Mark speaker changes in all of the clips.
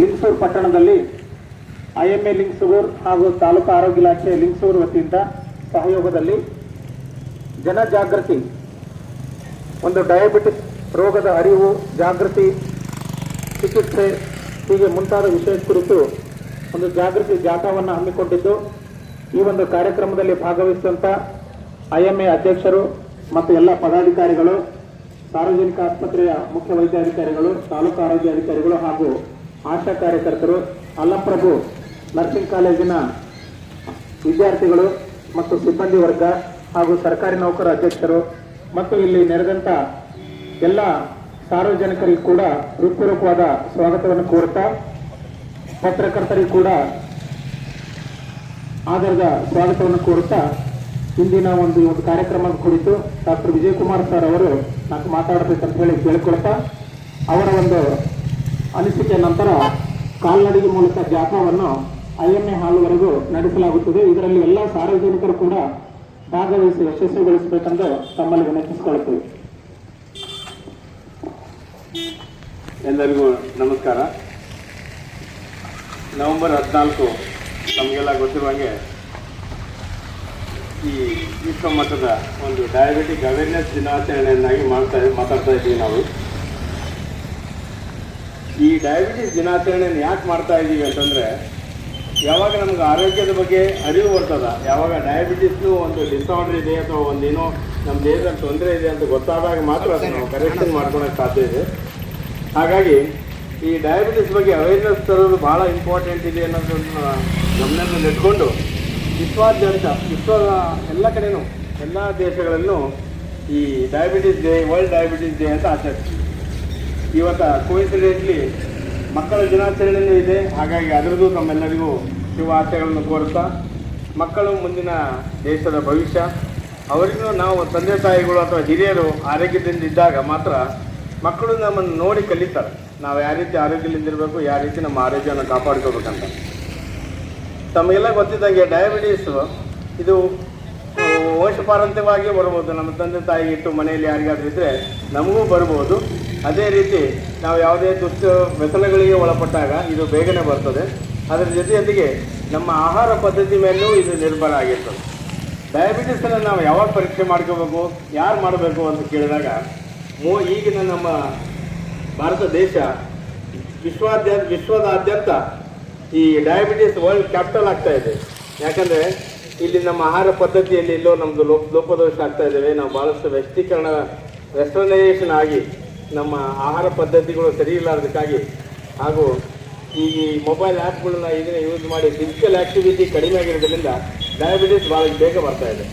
Speaker 1: ಲಿಂಗಸೂರು ಪಟ್ಟಣದಲ್ಲಿ ಐಎಂಎ ಲಿಂಗಸೂರು ಹಾಗೂ ತಾಲೂಕು ಆರೋಗ್ಯ ಇಲಾಖೆ ಲಿಂಗಸೂರು ವತಿಯಿಂದ ಸಹಯೋಗದಲ್ಲಿ ಜನಜಾಗೃತಿ, ಒಂದು ಡಯಾಬಿಟಿಸ್ ರೋಗದ ಅರಿವು ಜಾಗೃತಿ ಚಿಕಿತ್ಸೆ ಹೀಗೆ ಮುಂತಾದ ವಿಷಯ ಕುರಿತು ಒಂದು ಜಾಗೃತಿ ಜಾಥಾವನ್ನು ಹಮ್ಮಿಕೊಂಡಿದ್ದು, ಈ ಒಂದು ಕಾರ್ಯಕ್ರಮದಲ್ಲಿ ಭಾಗವಹಿಸಿದಂಥ ಐಎಂಎ ಅಧ್ಯಕ್ಷರು ಮತ್ತು ಎಲ್ಲ ಪದಾಧಿಕಾರಿಗಳು, ಸಾರ್ವಜನಿಕ ಆಸ್ಪತ್ರೆಯ ಮುಖ್ಯ ವೈದ್ಯಾಧಿಕಾರಿಗಳು, ತಾಲೂಕು ಆರೋಗ್ಯ ಅಧಿಕಾರಿಗಳು ಹಾಗೂ ಆಶಾ ಕಾರ್ಯಕರ್ತರು, ಅಲ್ಲಪ್ರಭು ನರ್ಸಿಂಗ್ ಕಾಲೇಜಿನ ವಿದ್ಯಾರ್ಥಿಗಳು ಮತ್ತು ಸಿಬ್ಬಂದಿ ವರ್ಗ ಹಾಗೂ ಸರ್ಕಾರಿ ನೌಕರ ಅಧ್ಯಕ್ಷರು ಮತ್ತು ಇಲ್ಲಿ ನೆರೆದಂಥ ಎಲ್ಲ ಸಾರ್ವಜನಿಕರಿಗೂ ಕೂಡ ಹೃತ್ಪೂರ್ವಕವಾದ ಸ್ವಾಗತವನ್ನು ಕೋರುತ್ತಾ ಪತ್ರಕರ್ತರಿಗೂ ಕೂಡ ಆಧಾರದ ಸ್ವಾಗತವನ್ನು ಕೋರುತ್ತಾ ಇಂದಿನ ಒಂದು ಒಂದು ಕಾರ್ಯಕ್ರಮದ ಕುರಿತು ಡಾಕ್ಟರ್ ವಿಜಯಕುಮಾರ್ ಸರ್ ಅವರು ನಾನು ಮಾತಾಡಬೇಕಂತ ಹೇಳಿ ಕೇಳಿಕೊಳ್ತಾ ಅವರ ಒಂದು ಅನಿಸಿಕೆ ನಂತರ ಕಾಲ್ನಡಿಗೆ ಮೂಲಕ ಜಾಥಾವನ್ನು ಐಎಂಎ ಹಾಲ್ವರೆಗೂ ನಡೆಸಲಾಗುತ್ತದೆ. ಇದರಲ್ಲಿ ಎಲ್ಲ ಸಾರ್ವಜನಿಕರು ಕೂಡ ಭಾಗವಹಿಸಿ ಯಶಸ್ವಿಗೊಳಿಸಬೇಕೆಂದು ತಮ್ಮಲ್ಲಿ ವಿನಂತಿಸಿಕೊಳ್ಳುತ್ತೇವೆ.
Speaker 2: ಎಲ್ಲರಿಗೂ ನಮಸ್ಕಾರ. ನವೆಂಬರ್ ಹದಿನಾಲ್ಕು ನಮಗೆಲ್ಲ ಗೊತ್ತಿರುವಂಗೆ ಈ ವಿಶ್ವ ಒಂದು ಡಯಾಬಿಟಿಕ್ ಅವೇರ್ನೆಸ್ ದಿನಾಚರಣೆಯನ್ನಾಗಿ ಮಾಡ್ತಾ ಮಾತಾಡ್ತಾ ಇದ್ದೀವಿ ನಾವು. ಈ ಡಯಾಬಿಟಿಸ್ ದಿನಾಚರಣೆಯನ್ನು ಯಾಕೆ ಮಾಡ್ತಾ ಇದ್ದೀವಿ ಅಂತಂದರೆ, ಯಾವಾಗ ನಮ್ಗೆ ಆರೋಗ್ಯದ ಬಗ್ಗೆ ಅರಿವು ಬರ್ತದ, ಯಾವಾಗ ಡಯಾಬಿಟಿಸ್ನು ಒಂದು ಡಿಸಾರ್ಡರ್ ಇದೆ ಅಥವಾ ಒಂದೇನೋ ನಮ್ಮ ದೇಹದಲ್ಲಿ ತೊಂದರೆ ಇದೆ ಅಂತ ಗೊತ್ತಾದಾಗ ಮಾತ್ರ ಅದನ್ನ ನಾವು ಕರೆಕ್ಷನ್ ಮಾಡ್ಕೊಳಕ್ಕೆ ಸಾಧ್ಯ ಇದೆ. ಹಾಗಾಗಿ ಈ ಡಯಾಬಿಟಿಸ್ ಬಗ್ಗೆ ಅವೇರ್ನೆಸ್ ತರೋದು ಬಹಳ ಇಂಪಾರ್ಟೆಂಟ್ ಇದೆ ಅನ್ನೋದನ್ನ ಗಮನದಲ್ಲಿ ಇಟ್ಕೊಂಡು, ವಿಶ್ವಾದ್ಯಂತ ವಿಶ್ವದ ಎಲ್ಲ ಕಡೆನೂ, ಎಲ್ಲ ದೇಶಗಳಲ್ಲೂ ಈ diabetes day world diabetes day ಅಂತ ಆಚರಿಸ್ತೀವಿ. ಇವತ್ತ ಕೋಇನ್ಸಿಡೆಂಟ್ಲಿ ಮಕ್ಕಳ ದಿನಾಚರಣೆಯೂ ಇದೆ. ಹಾಗಾಗಿ ಅದರದ್ದು ತಮ್ಮೆಲ್ಲರಿಗೂ ಶುಭಾಶಯಗಳನ್ನು ಕೋರುತ್ತಾ, ಮಕ್ಕಳು ಮುಂದಿನ ದೇಶದ ಭವಿಷ್ಯ. ಅವರಿಗೂ ನಾವು ತಂದೆ ತಾಯಿಗಳು ಅಥವಾ ಹಿರಿಯರು ಆರೋಗ್ಯದಿಂದ ಇದ್ದಾಗ ಮಾತ್ರ ಮಕ್ಕಳು ನಮ್ಮನ್ನು ನೋಡಿ ಕಲಿತಾರೆ. ನಾವು ಯಾವ ರೀತಿ ಆರೋಗ್ಯದಿಂದಿರಬೇಕು ಯಾವ ರೀತಿ ನಮ್ಮ ಆರೋಗ್ಯವನ್ನು ಕಾಪಾಡ್ಕೋಬೇಕಂತ. ತಮಗೆಲ್ಲ ಗೊತ್ತಿದ್ದಂಗೆ ಡಯಾಬಿಟೀಸ್ ಇದು ವಂಶಪಾರಂತ್ಯವಾಗಿಯೇ ವಂಶಪಾರಂತ್ಯವಾಗಿ ಬರ್ಬೋದು ನಮ್ಮ ತಂದೆ ತಾಯಿ ಇಟ್ಟು ಮನೆಯಲ್ಲಿ ಯಾರಿಗಾದ್ರೂ ಇದ್ದರೆ ನಮಗೂ ಬರ್ಬೋದು. ಅದೇ ರೀತಿ ನಾವು ಯಾವುದೇ ದುಷ್ಟ ವ್ಯಸನಗಳಿಗೆ ಒಳಪಟ್ಟಾಗ ಇದು ಬೇಗನೆ ಬರ್ತದೆ. ಅದರ ಜೊತೆ ಜೊತೆಗೆ ನಮ್ಮ ಆಹಾರ ಪದ್ಧತಿ ಮೇಲೂ ಇದು ನಿರ್ಭರ ಆಗಿರ್ತದೆ. ಡಯಾಬಿಟಿಸನ್ನು ನಾವು ಯಾವಾಗ ಪರೀಕ್ಷೆ ಮಾಡ್ಕೋಬೇಕು, ಯಾರು ಮಾಡಬೇಕು ಅಂತ ಕೇಳಿದಾಗ, ಮೂ, ಈಗಿನ ನಮ್ಮ ಭಾರತ ದೇಶ ವಿಶ್ವಾದ್ಯಂತ ವಿಶ್ವದಾದ್ಯಂತ ಈ ಡಯಾಬಿಟಿಸ್ ವರ್ಲ್ಡ್ ಕ್ಯಾಪಿಟಲ್ ಆಗ್ತಾ ಇದೆ. ಯಾಕಂದರೆ ಇಲ್ಲಿ ನಮ್ಮ ಆಹಾರ ಪದ್ಧತಿಯಲ್ಲಿ ಇಲ್ಲೋ ನಮ್ಮದು ಲೋಪ, ಲೋಪದೋಷ ಆಗ್ತಾ ಇದ್ದೇವೆ. ನಾವು ಭಾಳಷ್ಟು ವ್ಯಕ್ತೀಕರಣ ವೆಸ್ಟರ್ನೈಸೇಷನ್ ಆಗಿ ನಮ್ಮ ಆಹಾರ ಪದ್ಧತಿಗಳು ಸರಿ ಇಲ್ಲಾರ್ದಕ್ಕಾಗಿ ಹಾಗೂ ಈ ಮೊಬೈಲ್ ಆ್ಯಪ್ಗಳನ್ನ ಇದನ್ನ ಯೂಸ್ ಮಾಡಿ ಫಿಸಿಕಲ್ ಆ್ಯಕ್ಟಿವಿಟಿ ಕಡಿಮೆ ಆಗಿರೋದ್ರಿಂದ ಡಯಾಬಿಟಿಸ್ ಭಾಳ ಬೇಗ ಬರ್ತಾ ಇದೆ.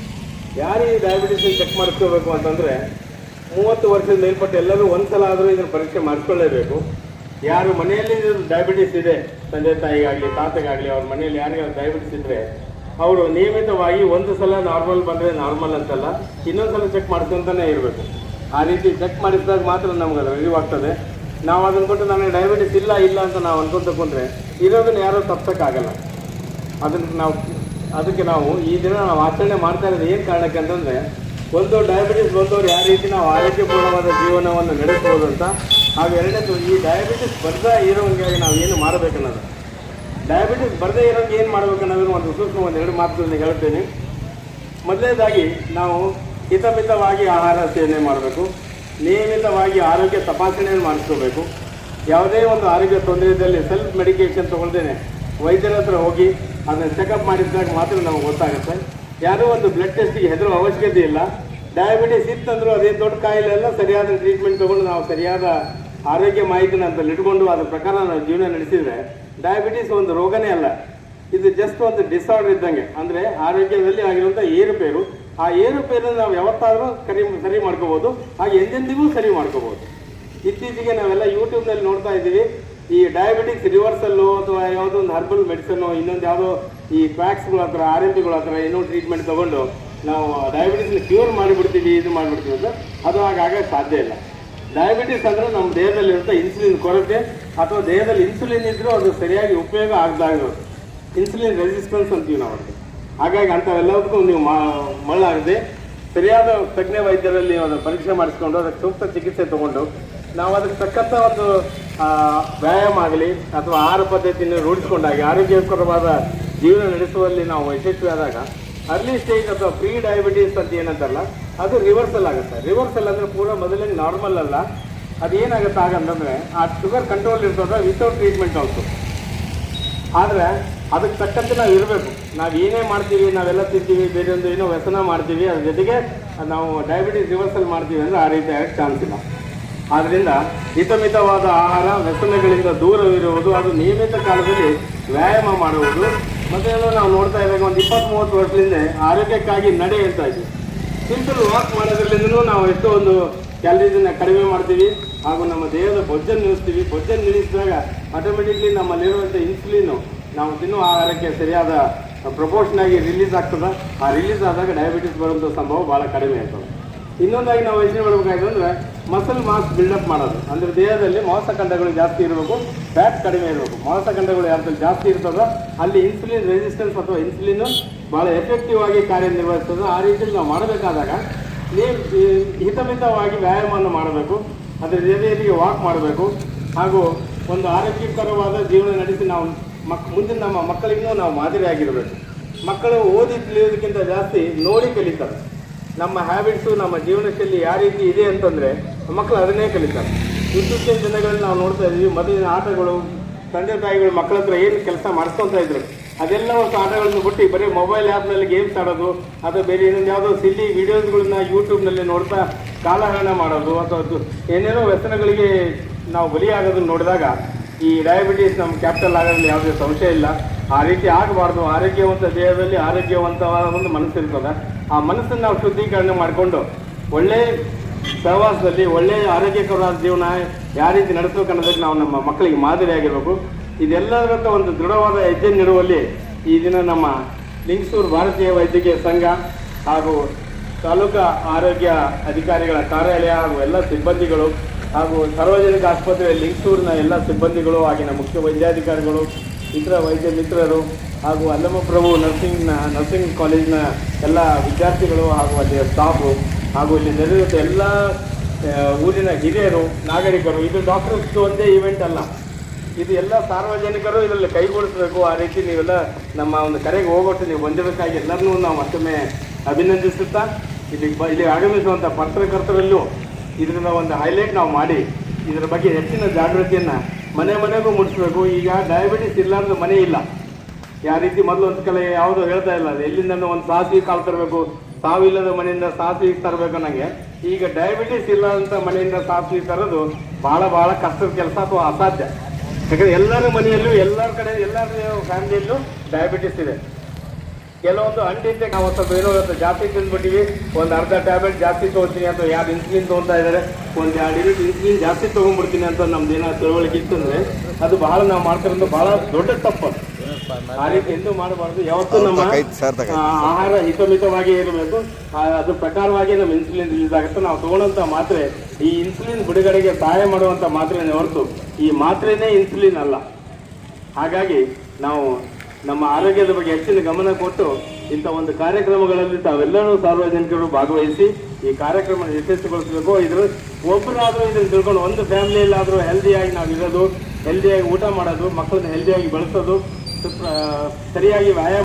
Speaker 2: ಯಾರು ಈ ಡಯಾಬಿಟಿಸ್ ಚೆಕ್ ಮಾಡಿಸ್ಕೋಬೇಕು ಅಂತಂದರೆ ಮೂವತ್ತು ವರ್ಷದ ಮೇಲ್ಪಟ್ಟು ಎಲ್ಲರೂ ಒಂದ್ಸಲ ಆದರೂ ಇದನ್ನು ಪರೀಕ್ಷೆ ಮಾಡಿಸ್ಕೊಳ್ಳೇಬೇಕು. ಯಾರು ಮನೆಯಲ್ಲಿ ಡಯಾಬಿಟಿಸ್ ಇದೆ, ತಂದೆ ತಾಯಿಗಾಗಲಿ, ತಾತಗಾಗಲಿ, ಅವ್ರ ಮನೆಯಲ್ಲಿ ಯಾರಿಗಾದ್ರು ಡಯಾಬಿಟಿಸ್ ಇದ್ದರೆ ಅವರು ನಿಯಮಿತವಾಗಿ ಒಂದು ಸಲ ನಾರ್ಮಲ್ ಬಂದರೆ ನಾರ್ಮಲ್ ಅಂತಲ್ಲ ಇನ್ನೊಂದು ಸಲ ಚೆಕ್ ಮಾಡ್ಕೊಂತಾನೆ ಇರಬೇಕು. ಆ ರೀತಿ ಚೆಕ್ ಮಾಡಿಸಿದಾಗ ಮಾತ್ರ ನಮ್ಗೆ ಅದು ಆಗ್ತದೆ. ನಾವು ಅದನ್ನು ಕೊಟ್ಟು ನನಗೆ ಡಯಾಬಿಟಿಸ್ ಇಲ್ಲ ಇಲ್ಲ ಅಂತ ನಾವು ಅನ್ಕೊಂತ ತಗೊಂಡ್ರೆ ಇರೋದನ್ನು ಯಾರೂ ತಪ್ಪಿಸೋಕ್ಕಾಗಲ್ಲ ಅದನ್ನು ನಾವು, ಅದಕ್ಕೆ ನಾವು ಈ ದಿನ ನಾವು ಆಚರಣೆ ಮಾಡ್ತಾ ಇರೋದು ಏನು ಕಾರಣಕ್ಕೆ ಅಂತಂದರೆ ಒಂದು ಡಯಾಬಿಟಿಸ್ ಬಂದವರು ಯಾವ ರೀತಿ ನಾವು ಆರೋಗ್ಯಪೂರ್ಣವಾದ ಜೀವನವನ್ನು ನಡೆಸ್ಬೋದು ಅಂತ, ಹಾಗೂ ಎರಡನೇದು ಈ ಡಯಾಬಿಟಿಸ್ ಬರ್ದೇ ಇರೋಂಗಾಗಿ ನಾವು ಏನು ಮಾಡಬೇಕನ್ನೋದು. ಡಯಾಬಿಟಿಸ್ ಬರದೇ ಇರೋಂಗೆ ಏನು ಮಾಡ್ಬೇಕನ್ನೋದನ್ನು ಒಂದು ಸೂಕ್ಷ್ಮ ಒಂದು ಎರಡು ಮಾತುಗಳನ್ನ ಹೇಳ್ತೇನೆ. ಮೊದಲನೇದಾಗಿ ನಾವು ಹಿತಮಿತವಾಗಿ ಆಹಾರ ಸೇವನೆ ಮಾಡಬೇಕು. ನಿಯಮಿತವಾಗಿ ಆರೋಗ್ಯ ತಪಾಸಣೆಯನ್ನು ಮಾಡಿಸ್ಕೋಬೇಕು. ಯಾವುದೇ ಒಂದು ಆರೋಗ್ಯ ತೊಂದರೆ ಇದ್ದಲ್ಲಿ ಸೆಲ್ಫ್ ಮೆಡಿಕೇಶನ್ ತೊಗೊಳ್ದೇನೆ ವೈದ್ಯರ ಹತ್ರ ಹೋಗಿ ಅದನ್ನು ಚೆಕಪ್ ಮಾಡಿದಾಗ ಮಾತ್ರ ನಮಗೆ ಗೊತ್ತಾಗುತ್ತೆ. ಯಾರೂ ಒಂದು ಬ್ಲಡ್ ಟೆಸ್ಟಿಗೆ ಹೆದರೋ ಅವಶ್ಯಕತೆ ಇಲ್ಲ. ಡಯಾಬಿಟಿಸ್ ಇತ್ತಂದ್ರೂ ಅದೇ ದೊಡ್ಡ ಕಾಯಿಲೆ ಎಲ್ಲ ಸರಿಯಾದ ಟ್ರೀಟ್ಮೆಂಟ್ ತೊಗೊಂಡು ನಾವು ಸರಿಯಾದ ಆರೋಗ್ಯ ಮಾಹಿತಿನ ಅಂತಲ್ಲಿ ಇಟ್ಕೊಂಡು ಅದ್ರ ಪ್ರಕಾರ ನಾವು ಜೀವನ ನಡೆಸಿದರೆ ಡಯಾಬಿಟಿಸ್ ಒಂದು ರೋಗನೇ ಅಲ್ಲ. ಇದು ಜಸ್ಟ್ ಒಂದು ಡಿಸಾರ್ಡರ್ ಇದ್ದಂಗೆ. ಅಂದರೆ ಆರೋಗ್ಯದಲ್ಲಿ ಆಗಿರುವಂಥ ಏರುಪೇರು. ಆ ಏರುಪೇರನ್ನು ನಾವು ಯಾವತ್ತಾದರೂ ಕರಿ ಸರಿ ಮಾಡ್ಕೋಬೋದು, ಹಾಗೆ ಎಂದೆಂದಿಗೂ ಸರಿ ಮಾಡ್ಕೋಬೋದು. ಇತ್ತೀಚೆಗೆ ನಾವೆಲ್ಲ ಯೂಟ್ಯೂಬ್ನಲ್ಲಿ ನೋಡ್ತಾ ಇದ್ದೀವಿ, ಈ ಡಯಾಬಿಟಿಕ್ಸ್ ರಿವರ್ಸಲ್ಲು ಅಥವಾ ಯಾವುದೋ ಒಂದು ಹರ್ಬಲ್ ಮೆಡಿಸನ್ನು ಇನ್ನೊಂದು ಯಾವುದೋ ಈ ಪ್ಯಾಕ್ಸ್ಗಳ ಹತ್ರ ಆರ್ ಎಂ ಪಿಗಳ ಹತ್ರ ಏನೋ ಟ್ರೀಟ್ಮೆಂಟ್ ತೊಗೊಂಡು ನಾವು ಡಯಾಬಿಟಿಸ್ನ ಕ್ಯೂರ್ ಮಾಡಿಬಿಡ್ತೀವಿ, ಇದು ಮಾಡಿಬಿಡ್ತೀವಿ ಅಂತ. ಅದು ಹಾಗಾಗಕ್ಕೆ ಸಾಧ್ಯ ಇಲ್ಲ. ಡಯಾಬಿಟಿಸ್ ಅಂದರೆ ನಮ್ಮ ದೇಹದಲ್ಲಿರುವಂಥ ಇನ್ಸುಲಿನ್ ಕೊರತೆ ಅಥವಾ ದೇಹದಲ್ಲಿ ಇನ್ಸುಲಿನ್ ಇದ್ದರೂ ಅದು ಸರಿಯಾಗಿ ಉಪಯೋಗ ಆಗದಾಗಿರೋದು ಇನ್ಸುಲಿನ್ ರೆಸಿಸ್ಟೆನ್ಸ್ ಅಂತೀವಿ ನಾವು ಹಾಗಾಗಿ ಅಂಥವೆಲ್ಲದಕ್ಕೂ ನೀವು ಮಳ್ಳಾಗದೆ ಸರಿಯಾದ ತಜ್ಞ ವೈದ್ಯರಲ್ಲಿ ನೀವು ಅದನ್ನು ಪರೀಕ್ಷೆ ಮಾಡಿಸ್ಕೊಂಡು ಅದಕ್ಕೆ ಸೂಕ್ತ ಚಿಕಿತ್ಸೆ ತಗೊಂಡು ನಾವು ಅದಕ್ಕೆ ತಕ್ಕಂಥ ಒಂದು ವ್ಯಾಯಾಮ ಆಗಲಿ ಅಥವಾ ಆಹಾರ ಪದ್ಧತಿಯನ್ನು ರೂಢಿಸ್ಕೊಂಡಾಗ ಆರೋಗ್ಯಕರವಾದ ಜೀವನ ನಡೆಸುವಲ್ಲಿ ನಾವು ಯಶಸ್ವಿಯಾದಾಗ ಅರ್ಲಿ ಸ್ಟೇಜ್ ಅಥವಾ ಪ್ರೀ ಡಯಾಬಿಟೀಸ್ ಅಂತ ಏನಂತಾರಲ್ಲ ಅದು ರಿವರ್ಸಲ್ ಆಗುತ್ತೆ. ರಿವರ್ಸಲ್ ಅಂದರೆ ಪೂರ ಮೊದಲೇ ನಾರ್ಮಲ್ ಅಲ್ಲ. ಅದೇನಾಗುತ್ತೆ ಆಗಂತಂದರೆ ಆ ಶುಗರ್ ಕಂಟ್ರೋಲ್ ಇರ್ತದೆ ವಿತೌಟ್ ಟ್ರೀಟ್ಮೆಂಟ್ ಆಲ್ಸೋ ಆದರೆ ಅದಕ್ಕೆ ತಕ್ಕಂತೆ ನಾವು ಇರಬೇಕು. ನಾವು ಏನೇ ಮಾಡ್ತೀವಿ, ನಾವೆಲ್ಲ ತಿಂತೀವಿ, ಬೇರೆ ಒಂದು ಏನೋ ವ್ಯಸನ ಮಾಡ್ತೀವಿ, ಅದ್ರ ಜೊತೆಗೆ ನಾವು ಡಯಾಬಿಟಿಸ್ ರಿವರ್ಸಲ್ ಮಾಡ್ತೀವಿ ಅಂದರೆ ಆ ರೀತಿ ಆಗಕ್ಕೆ ಚಾನ್ಸ್ ಇಲ್ಲ. ಆದ್ದರಿಂದ ಹಿತಮಿತವಾದ ಆಹಾರ, ವ್ಯಸನಗಳಿಂದ ದೂರವಿರುವುದು ಅದು ನಿಯಮಿತ ಕಾಲದಲ್ಲಿ ವ್ಯಾಯಾಮ ಮಾಡುವುದು. ಮತ್ತೆ ಏನೋ ನಾವು ನೋಡ್ತಾ ಇದ್ದಾಗ ಒಂದು ಇಪ್ಪತ್ತ್ ಮೂವತ್ತು ವರ್ಷದಿಂದ ಆರೋಗ್ಯಕ್ಕಾಗಿ ನಡೆ ಅಂತ ಇದೆ. ಸಿಂಪಲ್ ವಾಕ್ ಮಾಡೋದ್ರಲ್ಲಿಂದನೂ ನಾವು ಎಷ್ಟೋ ಒಂದು ಕ್ಯಾಲರೀಸನ್ನ ಕಡಿಮೆ ಮಾಡ್ತೀವಿ. ಹಾಗೂ ನಮ್ಮ ದೇಹದ ಬೊಜ್ಜನ್ನು ನಿಲ್ಲಿಸ್ತೀವಿ. ಬೊಜ್ಜನ್ನು ನಿಲ್ಲಿಸಿದಾಗ ಆಟೋಮೆಟಿಕ್ಲಿ ನಮ್ಮಲ್ಲಿರುವಂಥ ಇನ್ಸುಲಿನ್ ನಾವು ತಿನ್ನುವ ಆಹಾರಕ್ಕೆ ಸರಿಯಾದ ಪ್ರಪೋರ್ಷನ್ ಆಗಿ ರಿಲೀಸ್ ಆಗ್ತದೆ. ಆ ರಿಲೀಸ್ ಆದಾಗ ಡಯಾಬಿಟಿಸ್ ಬರುವಂಥ ಸಂಭವ ಭಾಳ ಕಡಿಮೆ ಆಗ್ತದೆ. ಇನ್ನೊಂದಾಗಿ ನಾವು ಯೋಚನೆ ಮಾಡಬೇಕಾಯ್ತು ಅಂದರೆ ಮಸಲ್ ಮಾಸ್ ಬಿಲ್ಡಪ್ ಮಾಡೋದು. ಅಂದರೆ ದೇಹದಲ್ಲಿ ಮಾಂಸಖಂಡಗಳು ಜಾಸ್ತಿ ಇರಬೇಕು ಫ್ಯಾಟ್ ಕಡಿಮೆ ಇರಬೇಕು. ಮಾಂಸಖಂಡಗಳು ಯಾರ್ದಲ್ಲಿ ಜಾಸ್ತಿ ಇರ್ತದೋ ಅಲ್ಲಿ ಇನ್ಸುಲಿನ್ ರೆಸಿಸ್ಟೆನ್ಸ್ ಅಥವಾ ಇನ್ಸುಲಿನ್ ಭಾಳ ಎಫೆಕ್ಟಿವ್ ಆಗಿ ಕಾರ್ಯನಿರ್ವಹಿಸ್ತದೆ. ಆ ರೀತಿಯಲ್ಲಿ ನಾವು ಮಾಡಬೇಕಾದಾಗ ನೀವು ಹಿತಮಿತವಾಗಿ ವ್ಯಾಯಾಮವನ್ನು ಮಾಡಬೇಕು. ಅದರ ಜೊತೆಯಲ್ಲಿ ವಾಕ್ ಮಾಡಬೇಕು. ಹಾಗೂ ಒಂದು ಆರೋಗ್ಯಕರವಾದ ಜೀವನ ನಡೆಸಿ ನಾವು ಮಕ್, ಮುಂದಿನ ನಮ್ಮ ಮಕ್ಕಳಿಗೂ ನಾವು ಮಾದರಿಯಾಗಿರಬೇಕು ಮಕ್ಕಳು ಓದಿ ತಿಳಿಯೋದಕ್ಕಿಂತ ಜಾಸ್ತಿ ನೋಡಿ ಕಲಿತಾರೆ. ನಮ್ಮ ಹ್ಯಾಬಿಟ್ಸು ನಮ್ಮ ಜೀವನ ಶೈಲಿ ಯಾವ ರೀತಿ ಇದೆ ಅಂತಂದರೆ ಮಕ್ಕಳು ಅದನ್ನೇ ಕಲಿತಾರೆ. ಇತ್ತೀಚಿನ ದಿನಗಳಲ್ಲಿ ನಾವು ನೋಡ್ತಾ ಇದ್ದೀವಿ. ಮೊದಲಿನ ಆಟಗಳು, ತಂದೆ ತಾಯಿಗಳು ಮಕ್ಕಳ ಹತ್ರ ಏನು ಕೆಲಸ ಮಾಡ್ಕೊತಾ ಇದ್ರು, ಅದೆಲ್ಲ ಒಂದು ಆಟಗಳನ್ನು ಬಿಟ್ಟು ಬರೀ ಮೊಬೈಲ್ ಆ್ಯಪ್ನಲ್ಲಿ ಗೇಮ್ಸ್ ಆಡೋದು ಅಥವಾ ಬೇರೆ ಇನ್ನೊಂದು ಯಾವುದೋ ಸಿಲ್ಲಿ ವೀಡಿಯೋಸ್ಗಳನ್ನ ಯೂಟ್ಯೂಬ್ನಲ್ಲಿ ನೋಡ್ತಾ ಕಾಲಹರಣ ಮಾಡೋದು ಅಥವಾ ಏನೇನೋ ವ್ಯಸನಗಳಿಗೆ ನಾವು ಬಲಿಯಾಗೋದನ್ನು ನೋಡಿದಾಗ ಈ ಡಯಾಬಿಟೀಸ್ ನಮ್ಮ ಕ್ಯಾಪಿಟಲ್ ಆಗೋದ್ರಲ್ಲಿ ಯಾವುದೇ ಸಂಶಯ ಇಲ್ಲ. ಆ ರೀತಿ ಆಗಬಾರ್ದು. ಆರೋಗ್ಯವಂತ ದೇಹದಲ್ಲಿ ಆರೋಗ್ಯವಂತವಾದ ಒಂದು ಮನಸ್ಸು ಇರ್ತದೆ. ಆ ಮನಸ್ಸನ್ನು ನಾವು ಶುದ್ಧೀಕರಣ ಮಾಡಿಕೊಂಡು ಒಳ್ಳೆ ಸಹವಾಸದಲ್ಲಿ ಒಳ್ಳೆಯ ಆರೋಗ್ಯಕರವಾದ ಜೀವನ ಯಾವ ರೀತಿ ನಡೆಸಬೇಕು ಅನ್ನೋದಕ್ಕೆ ನಾವು ನಮ್ಮ ಮಕ್ಕಳಿಗೆ ಮಾದರಿಯಾಗಿರಬೇಕು ಇದೆಲ್ಲದರ ಒಂದು ದೃಢವಾದ ಹೆಜ್ಜೆ ನೀಡುವಲ್ಲಿ ಈ ದಿನ ನಮ್ಮ ಲಿಂಗಸೂರು ಭಾರತೀಯ ವೈದ್ಯಕೀಯ ಸಂಘ ಹಾಗೂ ತಾಲೂಕಾ ಆರೋಗ್ಯ ಅಧಿಕಾರಿಗಳ ಕಾರ್ಯಾಲಯ ಹಾಗೂ ಎಲ್ಲ ಸಿಬ್ಬಂದಿಗಳು ಹಾಗೂ ಸಾರ್ವಜನಿಕ ಆಸ್ಪತ್ರೆ ಲಿಂಕ್ಸೂರಿನ ಎಲ್ಲ ಸಿಬ್ಬಂದಿಗಳು, ಆಗಿನ ಮುಖ್ಯ ವೈದ್ಯಾಧಿಕಾರಿಗಳು, ಇತರ ವೈದ್ಯ ಮಿತ್ರರು ಹಾಗೂ ಅಲ್ಲಮ್ಮ ಪ್ರಭು ನರ್ಸಿಂಗ್ನ, ನರ್ಸಿಂಗ್ ಕಾಲೇಜಿನ ಎಲ್ಲ ವಿದ್ಯಾರ್ಥಿಗಳು ಹಾಗೂ ಅಲ್ಲಿಯ ಸ್ಟಾಫು ಹಾಗೂ ಇಲ್ಲಿ ನೆರೆದಿರುವ ಎಲ್ಲ ಊರಿನ ಹಿರಿಯರು, ನಾಗರಿಕರು, ಇದು ಡಾಕ್ಟರ್ಸ್ ಒಂದೇ ಈವೆಂಟ್ ಅಲ್ಲ. ಇದು ಎಲ್ಲ ಸಾರ್ವಜನಿಕರು ಇದರಲ್ಲಿ ಕೈಗೂಡಿಸಬೇಕು ಆ ರೀತಿ ನೀವೆಲ್ಲ ನಮ್ಮ ಒಂದು ಕರೆಗೆ ಹೋಗೋಟ್ಟು ನೀವು ಬಂದಿರಬೇಕಾಗಿ ಎಲ್ಲರನ್ನೂ ನಾವು ಮತ್ತೊಮ್ಮೆ ಅಭಿನಂದಿಸುತ್ತಾ ಇಲ್ಲಿ ಬ ಇಲ್ಲಿ ಆಗಮಿಸುವಂಥ ಪತ್ರಕರ್ತರಲ್ಲೂ ಇದರಿಂದ ಒಂದು ಹೈಲೈಟ್ ನಾವು ಮಾಡಿ. ಇದರ ಬಗ್ಗೆ ಹೆಚ್ಚಿನ ಜಾಗೃತಿಯನ್ನು ಮನೆ ಮನೆಗೂ ಮುಟ್ಟಿಸ್ಬೇಕು ಈಗ ಡಯಾಬಿಟಿಸ್ ಇಲ್ಲಾಂದ್ರೆ ಮನೆ ಇಲ್ಲ. ಯಾವ ರೀತಿ ಮೊದಲು ಒಂದು ಕಲೆ ಯಾವುದೋ ಹೇಳ್ತಾ ಇಲ್ಲ. ಅದು ಎಲ್ಲಿಂದ ಒಂದು ಸಾಸಿವೆ ಕಾಲು ತರಬೇಕು. ಸಾವಿಲ್ಲದ ಮನೆಯಿಂದ ಸಾಸಿವೆ ತರಬೇಕು ನನಗೆ ಈಗ ಡಯಾಬಿಟಿಸ್ ಇಲ್ಲ ಮನೆಯಿಂದ ಸಾಸಿವೆ ತರೋದು ಬಹಳ ಬಹಳ ಕಷ್ಟದ ಕೆಲಸ ಅಥವಾ ಅಸಾಧ್ಯ. ಯಾಕಂದರೆ ಎಲ್ಲರ ಮನೆಯಲ್ಲೂ ಎಲ್ಲರ ಕಡೆ ಎಲ್ಲರ ಫ್ಯಾಮಿಲಿಯಲ್ಲೂ ಡಯಾಬಿಟಿಸ್ ಇದೆ. ಕೆಲವೊಂದು ಅಂಟಿದ್ದೆ ನಾವು ಸ್ವಲ್ಪ ಏನೋ ಇವತ್ತು ಜಾಸ್ತಿ ತಿಂದ್ಬಿಟ್ಟಿವಿ. ಒಂದು ಅರ್ಧ ಟ್ಯಾಬ್ಲೆಟ್ ಜಾಸ್ತಿ ತೊಗೊಳ್ತೀನಿ ಅಥವಾ ಯಾರು ಇನ್ಸುಲಿನ್ ತೊಗೊತಾ ಇದ್ದಾರೆ. ಒಂದು ಎರಡು ಯೂನಿಟ್ ಇನ್ಸುಲಿನ್ ಜಾಸ್ತಿ ತೊಗೊಂಡ್ಬಿಡ್ತೀನಿ ಅಂತ ನಮ್ದು ಏನಾದ್ರು ತಿಳುವಳಿಕೆ ಇತ್ತು ಅಂದ್ರೆ ಅದು ಬಹಳ ನಾವು ಮಾಡ್ತಿರೋದು ಬಹಳ ದೊಡ್ಡ ತಪ್ಪು. ಆ ರೀತಿ ಎಂದೂ ಮಾಡಬಾರ್ದು. ಯಾವತ್ತೂ ನಮ್ಮ ಆಹಾರ ಹಿತಮಿತವಾಗಿ ಇರಬೇಕು. ಅದ್ರ ಪ್ರಕಾರವಾಗಿ ನಮ್ಮ ಇನ್ಸುಲಿನ್ ರಿಲೀಸ್ ಆಗುತ್ತೆ. ನಾವು ತಗೊಳ್ಳೋಂಥ ಮಾತ್ರೆ ಈ ಇನ್ಸುಲಿನ್ ಬಿಡುಗಡೆಗೆ ಸಹಾಯ ಮಾಡುವಂಥ ಮಾತ್ರೆನೇ ಹೊರತು ಈ ಮಾತ್ರೆನೇ ಇನ್ಸುಲಿನ್ ಅಲ್ಲ. ಹಾಗಾಗಿ ನಾವು ನಮ್ಮ ಆರೋಗ್ಯದ ಬಗ್ಗೆ ಹೆಚ್ಚಿನ ಗಮನ ಕೊಟ್ಟು ಇಂಥ ಒಂದು ಕಾರ್ಯಕ್ರಮಗಳಲ್ಲಿ ತಾವೆಲ್ಲರೂ ಸಾರ್ವಜನಿಕರು ಭಾಗವಹಿಸಿ ಈ ಕಾರ್ಯಕ್ರಮ ಯಶಸ್ವಿಗೊಳಿಸಬೇಕು. ಇದ್ರ ಒಬ್ಬರಾದರೂ ಇದನ್ನು ತಿಳ್ಕೊಂಡು ಒಂದು ಫ್ಯಾಮಿಲಿಯಲ್ಲಾದರೂ ಹೆಲ್ದಿಯಾಗಿ ನಾವು ಇರೋದು ಹೆಲ್ದಿಯಾಗಿ ಊಟ ಮಾಡೋದು, ಮಕ್ಕಳನ್ನ ಹೆಲ್ದಿಯಾಗಿ ಬೆಳೆಸೋದು ಸರಿಯಾಗಿ ವ್ಯಾಯಾಮ